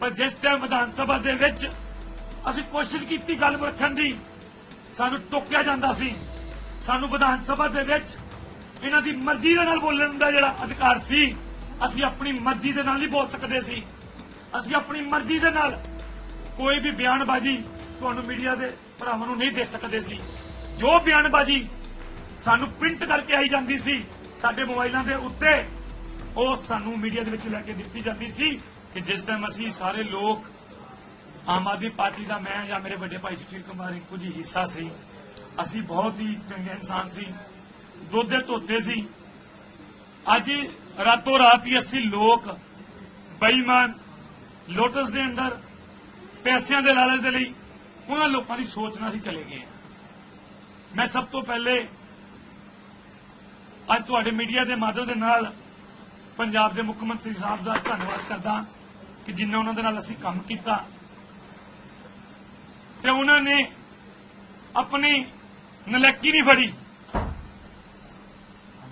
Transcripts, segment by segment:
ਪਰ ਜਿਸ ਟਾਈਮ ਵਿਧਾਨ ਸਭਾ ਦੇ ਵਿੱਚ ਅਸੀਂ ਕੋਸ਼ਿਸ਼ ਕੀਤੀ ਗੱਲ ਰੱਖਣ ਦੀ, ਸਾਨੂੰ ਟੋਕਿਆ ਜਾਂਦਾ ਸੀ। ਸਾਨੂੰ ਵਿਧਾਨ ਸਭਾ ਦੇ ਵਿੱਚ ਇਹਨਾਂ ਦੀ ਮਰਜ਼ੀ ਦੇ ਨਾਲ ਬੋਲਣ ਦਾ ਜਿਹੜਾ ਅਧਿਕਾਰ ਸੀ, ਅਸੀਂ ਆਪਣੀ ਮਰਜ਼ੀ ਦੇ ਨਾਲ ਹੀ ਬੋਲ ਸਕਦੇ ਸੀ। ਅਸੀਂ ਆਪਣੀ ਮਰਜ਼ੀ ਦੇ ਨਾਲ ਕੋਈ ਵੀ ਬਿਆਨਬਾਜ਼ੀ ਤੁਹਾਨੂੰ ਮੀਡੀਆ ਦੇ ਭਰਾਵਾਂ ਨੂੰ ਨਹੀਂ ਦੇ ਸਕਦੇ ਸੀ। ਜੋ ਬਿਆਨਬਾਜ਼ੀ ਸਾਨੂੰ ਪ੍ਰਿੰਟ ਕਰਕੇ ਆਈ ਜਾਂਦੀ ਸੀ, ਸਾਡੇ ਮੋਬਾਈਲਾਂ ਦੇ ਉੱਤੇ, ਉਹ ਸਾਨੂੰ ਮੀਡੀਆ ਦੇ ਵਿੱਚ ਲੈ ਕੇ ਦਿੱਤੀ ਜਾਂਦੀ ਸੀ। ਕਿ ਜਿਸ ਟਾਈਮ ਅਸੀਂ ਸਾਰੇ ਲੋਕ ਆਮ ਆਦਮੀ ਪਾਰਟੀ ਦਾ ਮੈਂ ਜਾਂ ਮੇਰੇ ਵੱਡੇ ਭਾਈ ਸੁਸ਼ੀਲ ਕੁਮਾਰ ਕੁਝ ਹਿੱਸਾ ਸੀ, ਅਸੀਂ ਬਹੁਤ ਹੀ ਚੰਗੇ ਇਨਸਾਨ ਸੀ, ਦੁੱਧ ਧੋਤੇ ਸੀ। ਅੱਜ ਰਾਤੋਂ ਰਾਤ ਹੀ ਅਸੀਂ ਲੋਕ ਬੇਈਮਾਨ ਲੋਟਸ ਦੇ ਅੰਦਰ, ਪੈਸਿਆਂ ਦੇ ਲਾਲਚ ਦੇ ਲਈ ਉਹਨਾਂ ਲੋਕਾਂ ਦੀ ਸੋਚ ਨਾਲ ਅਸੀਂ ਚਲੇ ਗਏ ਮੈਂ ਸਭ ਤੋਂ ਪਹਿਲੇ ਅੱਜ ਤੁਹਾਡੇ ਮੀਡੀਆ ਦੇ ਮਾਧਿਅਮ ਦੇ ਨਾਲ ਪੰਜਾਬ ਦੇ ਮੁੱਖ ਮੰਤਰੀ ਸਾਹਿਬ ਦਾ ਧੰਨਵਾਦ ਕਰਦਾ ਕਿ ਜਿੰਨਾ ਉਹਨਾਂ ਦੇ ਨਾਲ ਅਸੀਂ ਕੰਮ ਕੀਤਾ, ਤੇ ਉਹਨਾਂ ਨੇ ਆਪਣੀ ਨਲੈਕੀ ਨਹੀਂ ਫੜੀ।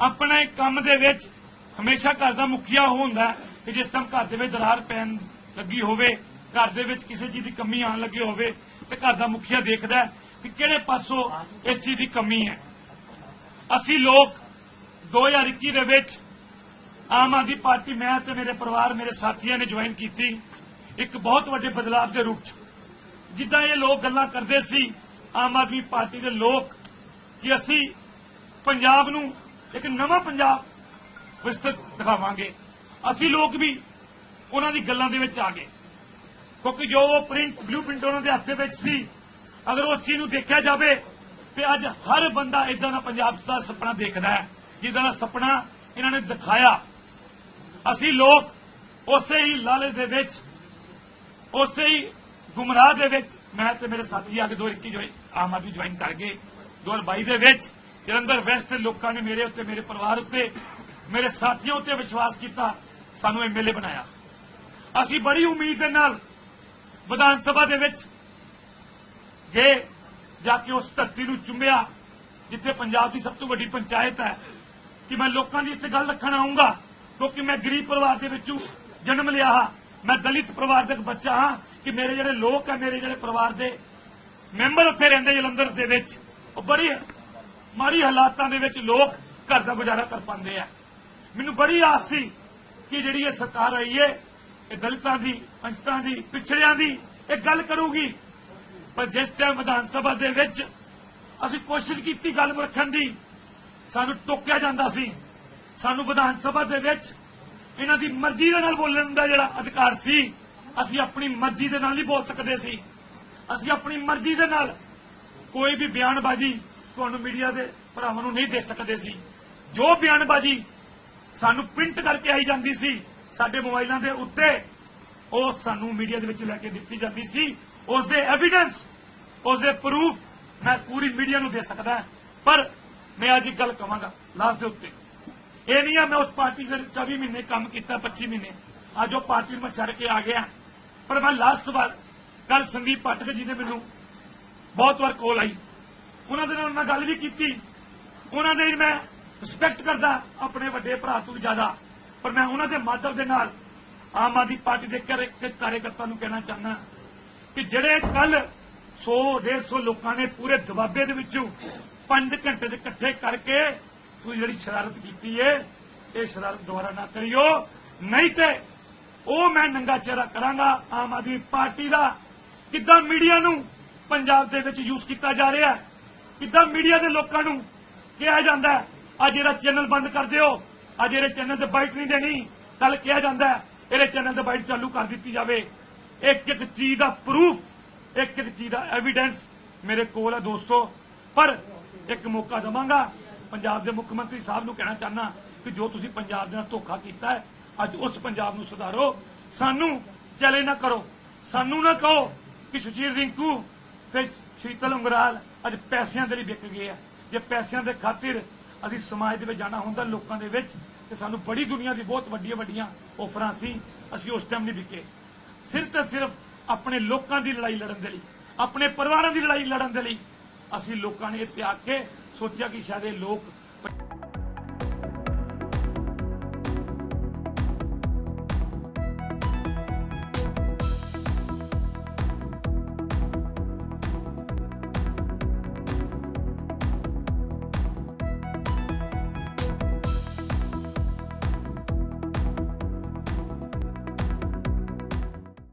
ਆਪਣੇ ਕੰਮ ਦੇ ਵਿੱਚ ਹਮੇਸ਼ਾ ਘਰ ਦਾ ਮੁਖੀਆ ਉਹ ਹੁੰਦਾ ਕਿ ਜਿਸ ਟਾਈਮ ਘਰ ਦੇ ਵਿੱਚ ਦਰਾਰ ਪੈਣ ਲੱਗੀ ਹੋਵੇ, ਘਰ ਦੇ ਵਿੱਚ ਕਿਸੇ ਚੀਜ਼ ਦੀ ਕਮੀ ਆਉਣ ਲੱਗੀ ਹੋਵੇ, ਤੇ ਘਰ ਦਾ ਮੁਖੀਆ ਦੇਖਦਾ ਕਿ ਕਿਹੜੇ ਪਾਸੋਂ ਇਸ ਚੀਜ਼ ਦੀ ਕਮੀ ਹੈ। ਅਸੀਂ ਲੋਕ 2021 ਦੇ ਵਿੱਚ ਆਮ ਆਦਮੀ ਪਾਰਟੀ, ਮੈਂ ਤੇ ਮੇਰੇ ਪਰਿਵਾਰ, ਮੇਰੇ ਸਾਥੀਆਂ ਨੇ ਜੁਆਇਨ ਕੀਤੀ ਇੱਕ ਬਹੁਤ ਵੱਡੇ ਬਦਲਾਅ ਦੇ ਰੂਪ 'ਚ। ਜਿੱਦਾਂ ਇਹ ਲੋਕ ਗੱਲਾਂ ਕਰਦੇ ਸੀ, ਆਮ ਆਦਮੀ ਪਾਰਟੀ ਦੇ ਲੋਕ, ਕਿ ਅਸੀਂ ਪੰਜਾਬ ਨੂੰ ਇੱਕ ਨਵਾਂ ਪੰਜਾਬ ਵਿਸਤ੍ਰਿਤ ਦਿਖਾਵਾਂਗੇ। ਅਸੀਂ ਲੋਕ ਵੀ ਉਹਨਾਂ ਦੀ ਗੱਲਾਂ ਦੇ ਵਿੱਚ ਆ ਗਏ। ਕਿਉਂਕਿ ਜੋ ਉਹ ਪ੍ਰਿੰਟ ਬਲੂ ਪ੍ਰਿੰਟ ਉਹਨਾਂ ਦੇ ਹੱਥ ਦੇ ਵਿੱਚ ਸੀ, ਅਗਰ ਉਸ ਚੀਜ਼ ਨੂੰ ਦੇਖਿਆ ਜਾਵੇ, ਤੇ ਅੱਜ ਹਰ ਬੰਦਾ ਇਦਾਂ ਦਾ ਪੰਜਾਬ ਦਾ ਸੁਪਨਾ ਦੇਖਦਾ ਹੈ, ਜਿੱਦਾਂ ਦਾ ਸੁਪਨਾ ਇਹਨਾਂ ਨੇ ਦਿਖਾਇਆ। ਅਸੀਂ ਲੋਕ ਉਸੇ ਹੀ ਲਾਲੇ ਦੇ ਵਿੱਚ, ਉਸੇ ਹੀ ਗੁੰਮਰਾਹ ਦੇ ਵਿੱਚ, ਮੈਂ ਤੇ ਮੇਰੇ ਸਾਥੀ ਆ ਕੇ 2021 ਜੋ ਆਮ ਆਦਮੀ ਜੁਆਇਨ ਕਰ ਗਏ। 2022 ਦੇ ਵਿੱਚ ਜਲੰਧਰ ਵੈਸਟ ਦੇ ਲੋਕਾਂ ਨੇ ਮੇਰੇ ਉੱਤੇ, ਮੇਰੇ ਪਰਿਵਾਰ ਉੱਤੇ, ਮੇਰੇ ਸਾਥੀਆਂ ਉੱਤੇ ਵਿਸ਼ਵਾਸ ਕੀਤਾ, ਸਾਨੂੰ ਐਮਐਲਏ ਬਣਾਇਆ। ਅਸੀਂ ਬੜੀ ਉਮੀਦ ਦੇ ਨਾਲ ਵਿਧਾਨ ਸਭਾ ਦੇ ਵਿੱਚ ਗਏ, ਜਾ ਕੇ ਉਸ ਧਰਤੀ ਨੂੰ ਚੁੰਮਿਆ, ਜਿੱਥੇ ਪੰਜਾਬ ਦੀ ਸਭ ਤੋਂ ਵੱਡੀ ਪੰਚਾਇਤ ਹੈ। ਕਿ ਮੈਂ ਲੋਕਾਂ ਦੀ ਇੱਥੇ ਗੱਲ ਰੱਖਣ ਆਉਂਗਾ ਕਿਉਂਕਿ ਮੈਂ ਗਰੀਬ ਪਰਿਵਾਰ ਦੇ ਵਿੱਚੋਂ ਜਨਮ ਲਿਆ ਹਾਂ। ਮੈਂ ਦਲਿਤ ਪਰਿਵਾਰ ਦਾ ਬੱਚਾ ਹਾਂ ਕਿ ਮੇਰੇ ਜਿਹੜੇ ਲੋਕ ਆ, ਮੇਰੇ ਜਿਹੜੇ ਪਰਿਵਾਰ ਦੇ ਮੈਂਬਰ ਉੱਥੇ ਰਹਿੰਦੇ ਜਲੰਧਰ ਦੇ ਵਿੱਚ, ਉਹ ਬੜੀ ਮਾੜੀ ਹਾਲਾਤਾਂ ਦੇ ਵਿੱਚ ਲੋਕ ਘਰ ਦਾ ਗੁਜ਼ਾਰਾ ਕਰ ਪਾਉਂਦੇ ਆ। ਮੈਨੂੰ ਬੜੀ ਆਸ ਸੀ ਕਿ ਜਿਹੜੀ ਇਹ ਸਰਕਾਰ ਆਈ ਏ, ਇਹ ਦਲਿਤਾਂ ਦੀ, ਪੰਚਤਾਂ ਦੀ, ਪਿਛੜਿਆਂ ਦੀ ਇਹ ਗੱਲ ਕਰੂਗੀ। ਪਰ ਜਿਸ ਟਾਈਮ ਵਿਧਾਨ ਸਭਾ ਦੇ ਵਿੱਚ ਅਸੀਂ ਕੋਸ਼ਿਸ਼ ਕੀਤੀ, ਗੱਲ ਰੱਖਣ ਦੀ, ਸਾਨੂੰ ਟੋਕਿਆ ਜਾਂਦਾ ਸੀ। ਸਾਨੂੰ ਵਿਧਾਨ ਸਭਾ ਦੇ ਵਿੱਚ ਇਹਨਾਂ ਦੀ ਮਰਜ਼ੀ ਦੇ ਨਾਲ ਬੋਲਣ ਦਾ ਜਿਹੜਾ ਅਧਿਕਾਰ ਸੀ, ਅਸੀਂ ਆਪਣੀ ਮਰਜ਼ੀ ਦੇ ਨਾਲ ਨਹੀਂ ਬੋਲ ਸਕਦੇ ਸੀ। ਅਸੀਂ ਆਪਣੀ ਮਰਜ਼ੀ ਦੇ ਨਾਲ ਕੋਈ ਵੀ ਬਿਆਨਬਾਜ਼ੀ ਤੁਹਾਨੂੰ ਮੀਡੀਆ ਦੇ ਭਰਾਵਾਂ ਨੂੰ ਨਹੀਂ ਦੇ ਸਕਦੇ ਸੀ। ਜੋ ਬਿਆਨਬਾਜ਼ੀ ਸਾਨੂੰ ਪ੍ਰਿੰਟ ਕਰਕੇ ਆਈ ਜਾਂਦੀ ਸੀ, ਸਾਡੇ ਮੋਬਾਈਲਾਂ ਦੇ ਉੱਤੇ, ਉਹ ਸਾਨੂੰ ਮੀਡੀਆ ਦੇ ਵਿੱਚ ਲੈ ਕੇ ਦਿੱਤੀ ਜਾਂਦੀ ਸੀ। ਉਸ ਦੇ ਐਵੀਡੈਂਸ ਉਸ ਦੇ ਪ੍ਰੂਫ ਮੈਂ ਪੂਰੀ ਮੀਡੀਆ ਨੂੰ ਦੇ ਸਕਦਾ। ਪਰ ਮੈਂ ਅੱਜ ਇੱਕ ਗੱਲ ਕਵਾਂਗਾ ਲਾਸਟ ਦੇ ਉੱਤੇ। ਇਹ ਨਹੀਂ ਆ, ਮੈਂ ਉਸ ਪਾਰਟੀ ਦੇ 24 ਮਹੀਨੇ ਕੰਮ ਕੀਤਾ 25 ਮਹੀਨੇ। ਅੱਜ ਉਹ ਪਾਰਟੀ ਨੂੰ ਮੈਂ ਛੱਡ ਕੇ ਆ ਗਿਆ। ਪਰ ਮੈਂ ਲਾਸਟ ਵਾਰ ਕੱਲ ਸੰਦੀਪ ਪਾਠਕ ਜੀ ਨੇ ਮੈਨੂੰ ਬਹੁਤ ਵਾਰ ਕੋਲ ਆਈ। ਉਹਨਾਂ ਦੇ ਨਾਲ ਮੈਂ ਗੱਲ ਵੀ ਕੀਤੀ। ਉਹਨਾਂ ਦੇ ਮੈਂ ਰਿਸਪੈਕਟ ਕਰਦਾ, ਆਪਣੇ ਵੱਡੇ ਭਰਾ ਤੋਂ ਜ਼ਿਆਦਾ। ਪਰ ਮੈਂ ਉਹਨਾਂ ਦੇ ਮਾਧਵ ਦੇ ਨਾਲ ਆਮ ਆਦਮੀ ਪਾਰਟੀ ਦੇ ਕਾਰਜਕਰਤਾ ਨੂੰ ਕਹਿਣਾ ਚਾਹੁੰਦਾ ਕਿ ਜਿਹੜੇ ਕੱਲ 100 150 ਲੋਕਾਂ ਨੇ ਪੂਰੇ ਦਬਾਬੇ ਦੇ ਵਿੱਚੋਂ 5 ਘੰਟੇ ਦੇ ਇਕੱਠੇ ਕਰਕੇ ਤੁਸੀਂ ਜਿਹੜੀ ਸ਼ਰਾਰਤ ਕੀਤੀ ਏ, ਇਹ ਸ਼ਰਾਰਤ ਦੁਬਾਰਾ ਨਾ ਕਰਿਓ। ਨਹੀਂ ਤੇ ਉਹ ਮੈਂ ਨੰਗਾ ਚਿਹਰਾ ਕਰਾਂਗਾ ਆਮ ਆਦਮੀ ਪਾਰਟੀ ਦਾ। ਕਿੱਦਾਂ ਮੀਡੀਆ ਨੂੰ ਪੰਜਾਬ ਦੇ ਵਿੱਚ ਯੂਜ਼ ਕੀਤਾ ਜਾ ਰਿਹਾ ਹੈ? ਕਿੱਦਾਂ ਮੀਡੀਆ ਦੇ ਲੋਕਾਂ ਨੂੰ ਕਿਹਾ ਜਾਂਦਾ ਅੱਜ ਇਹਦਾ ਚੈਨਲ ਬੰਦ ਕਰ ਦਿਓ, ਅੱਜ ਇਹਦੇ ਚੈਨਲ ਤੇ ਬਾਈਟ ਨਹੀਂ ਦੇਣੀ। ਕੱਲ ਕਿਹਾ ਜਾਂਦਾ ਇਹਦੇ ਚੈਨਲ ਤੇ ਬਾਈਟ ਚਾਲੂ ਕਰ ਦਿੱਤੀ ਜਾਵੇ। ਇੱਕ ਇੱਕ ਚੀਜ਼ ਦਾ ਪ੍ਰੂਫ ਇੱਕ ਇੱਕ ਚੀਜ਼ ਦਾ ਐਵੀਡੈਂਸ ਮੇਰੇ ਕੋਲ ਹੈ ਦੋਸਤੋ। ਪਰ ਇੱਕ ਮੌਕਾ ਦਵਾਂਗਾ ਪੰਜਾਬ ਦੇ ਮੁੱਖ ਮੰਤਰੀ ਸਾਹਿਬ ਨੂੰ ਕਹਿਣਾ ਚਾਹਨਾ ਕਿ ਜੋ ਤੁਸੀਂ ਪੰਜਾਬ ਦੇ ਨਾਲ ਧੋਖਾ ਕੀਤਾ ਹੈ, ਅੱਜ ਉਸ ਪੰਜਾਬ ਨੂੰ ਸੁਧਾਰੋ। ਸਾਨੂੰ ਚਲੇ ਨਾ ਕਰੋ। ਸਾਨੂੰ ਨਾ ਕਹੋ ਕਿ ਸੁਸ਼ੀਲ ਰਿੰਕੂ ਤੇ ਸ਼ੀਤਲ ਅੰਗਰਾਲ ਅੱਜ ਪੈਸਿਆਂ ਦੇ ਲਈ ਵਿਕ ਗਏ ਆ। ਜੇ ਪੈਸਿਆਂ ਦੇ ਖਾਤਰ ਅਸੀਂ ਸਮਾਜ ਦੇ ਵਿੱਚ ਜਾਣਾ ਹੁੰਦਾ, ਲੋਕਾਂ ਦੇ ਵਿੱਚ, ਤੇ ਸਾਨੂੰ ਬੜੀ ਦੁਨੀਆ ਦੀ ਬਹੁਤ ਵੱਡੀਆਂ ਵੱਡੀਆਂ ਆਫਰਾਂ ਸੀ, ਅਸੀਂ ਉਸ ਟਾਈਮ ਨਹੀਂ ਵਿਕੇ। ਸਿਰਫ ਤੇ ਸਿਰਫ ਆਪਣੇ ਲੋਕਾਂ ਦੀ ਲੜਾਈ ਲੜਨ ਦੇ ਲਈ, ਆਪਣੇ ਪਰਿਵਾਰਾਂ ਦੀ ਲੜਾਈ ਲੜਨ ਦੇ ਲਈ ਅਸੀਂ ਲੋਕਾਂ ਨੇ ਇਹ ਤਿਆਗ ਕੇ ਸੋਚਿਆ ਕਿ ਸ਼ਾਇਦ ਇਹ ਲੋਕ